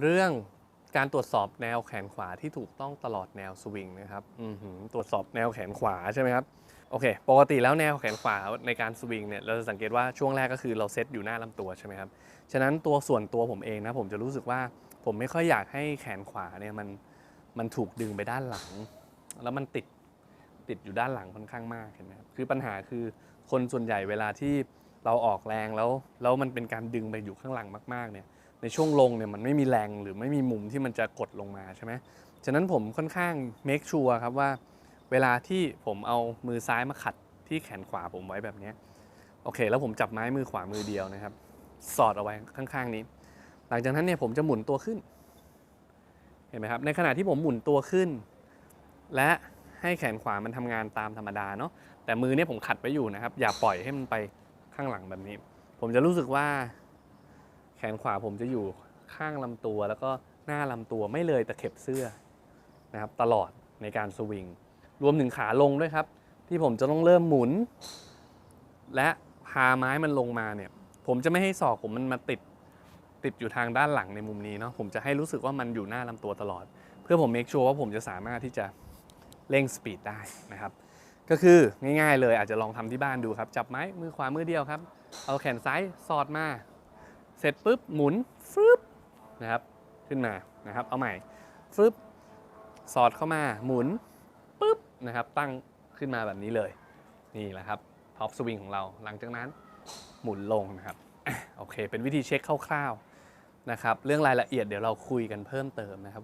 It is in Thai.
เรื่องการตรวจสอบแนวแขนขวาที่ถูกต้องตลอดแนวสวิงนะครับตรวจสอบแนวแขนขวาใช่ไหมครับโอเค ปกติแล้วแนวแขนขวาในการสวิงเนี่ยเราจะสังเกตว่าช่วงแรกก็คือเราเซตอยู่หน้าลำตัวใช่ไหมครับ ฉะนั้นตัวส่วนตัวผมเองนะผมจะรู้สึกว่าผมไม่ค่อยอยากให้แขนขวาเนี่ยมันมันถูกดึงไปด้านหลัง แล้วมันติดติดอยู่ด้านหลังค่อนข้างมากเห็นไหมครับคือปัญหาคือคนส่วนใหญ่เวลาที่เราออกแรงแล้วแล้วมันเป็นการดึงไปอยู่ข้างหลังมากๆเนี่ย ในช่วงลงเนี่ยมันไม่มีแรงหรือไม่มีมุมที่มันจะกดลงมาใช่ไหมฉะนั้นผมค่อนข้าง make sure ครับว่า เวลาที่ผมเอามือซ้ายมาขัดที่แขนขวาผมไว้แบบนี้โอเค แล้วผมจับไม้มือขวามือเดียวนะครับ สอดเอาไว้ข้างๆนี้ หลังจากนั้นเนี่ยผมจะหมุนตัวขึ้น เห็นไหมครับในขณะที่ผมหมุนตัวขึ้น และให้แขนขวามันทำงานตามธรรมดาเนาะแต่มือเนี่ยผมขัดไว้อยู่นะครับ อย่าปล่อยให้มันไปข้างหลังแบบนี้ ผมจะรู้สึกว่า แขนขวาผมจะอยู่ข้างลำตัวแล้วก็หน้าลำตัวไม่เลยตะเข็บเสื้อนะครับตลอดในการสวิง รวมถึงขาลงด้วยครับ ที่ผมจะต้องเริ่มหมุน และพาไม้มันลงมาเนี่ย ผมจะไม่ให้ศอกผมมันมาติดติดอยู่ทางด้านหลังในมุมนี้เนาะผมจะให้รู้สึกว่ามันอยู่หน้าลำตัวตลอด เพื่อผมเมคชัวร์ว่าผมจะสามารถที่จะเร่งสปีดได้นะครับ ก็คือง่ายๆเลยอาจจะลองทำที่บ้านดูครับ จับไม้มือขวามือเดียวครับ เอาแขนซ้ายสอดมา เสร็จปุ๊บหมุนฟึบนะครับขึ้นมานะครับ เอาใหม่ฟึบสอดเข้ามาหมุนปุ๊บนะครับตั้งขึ้นมาแบบนี้เลย นี่แหละครับท็อปสวิงของเราหลังจากนั้นหมุนลงนะครับโอเค เป็นวิธีเช็คคร่าวๆนะครับ เรื่องรายละเอียดเดี๋ยวเราคุยกันเพิ่มเติมนะครับ